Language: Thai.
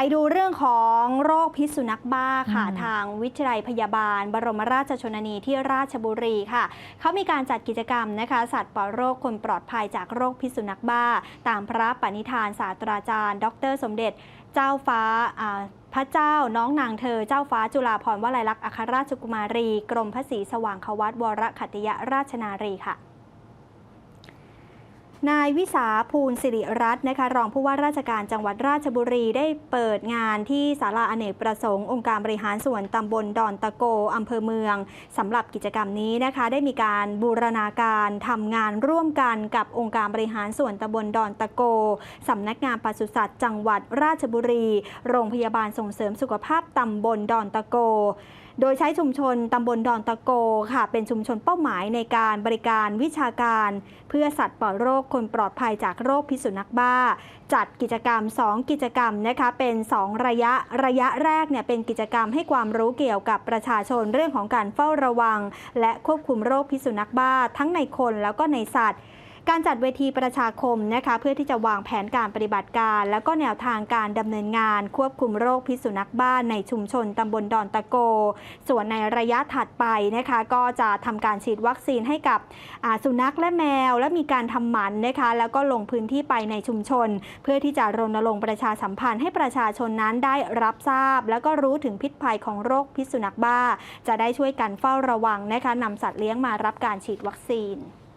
ไปดูเรื่องของโรคพิษสุนัขบ้าค่ะอืมทางวิทยาลัยพยาบาล บรมราชชนนีที่ราชบุรีค่ะ เขามีการจัดกิจกรรมนะคะ สัตว์ปลอดโรคคนปลอดภัยจากโรคพิษสุนัขบ้า ตามพระปณิธานศาสตราจารย์ ดร สมเด็จเจ้าฟ้าอ่าพระเจ้าน้องนางเธอ เจ้าฟ้าจุฬาภรณ์วลัยลักษณ์อัครราชกุมารี กรมพระศรีสว่างควัตวรขัตติยราชนารีค่ะ นายวิสาภูลสิริรัตน์นะคะรองผู้ว่าราชการจังหวัดราชบุรีได้เปิดงานที่ศาลาอเนกประสงค์องค์การบริหารส่วนตำบลดอนตะโกอำเภอเมืองสำหรับกิจกรรมนี้นะคะ ได้มีการบูรณาการทำงานร่วมกันกับองค์การบริหารส่วนตำบลดอนตะโกสำนักงานปศุสัตว์จังหวัดราชบุรี โรงพยาบาลส่งเสริมสุขภาพตำบลดอนตะโกโดยใช้ชุมชนตำบลดอนตะโกค่ะ เป็นชุมชนเป้าหมายในการบริการวิชาการ เพื่อสัตว์ปลอดโรคคนปลอดภัยจากโรคพิษสุนัขบ้า จัดกิจกรรม 2 กิจกรรมนะคะเป็น 2 ระยะระยะแรกเนี่ยเป็นกิจกรรมให้ความรู้เกี่ยวกับประชาชนเรื่องของการเฝ้าระวัง และควบคุมโรคพิษสุนัขบ้าทั้งในคนแล้วก็ในสัตว์ การจัดเวทีประชาคมนะคะเพื่อที่จะวางแผนการปฏิบัติการ แล้วก็แนวทางการดำเนินงานควบคุมโรคพิษสุนัขบ้านในชุมชนตำบลดอนตะโก ส่วนในระยะถัดไปนะคะก็จะทำการฉีดวัคซีนให้กับสุนัขและแมว และมีการทำหมันนะคะแล้วก็ลงพื้นที่ไปในชุมชน เพื่อที่จะรณรงค์ประชาสัมพันธ์ให้ประชาชนนั้นได้รับทราบ แล้วก็รู้ถึงพิษภัยของโรคพิษสุนัขบ้า จะได้ช่วยกันเฝ้าระวังนะคะนำสัตว์เลี้ยงมารับการฉีดวัคซีน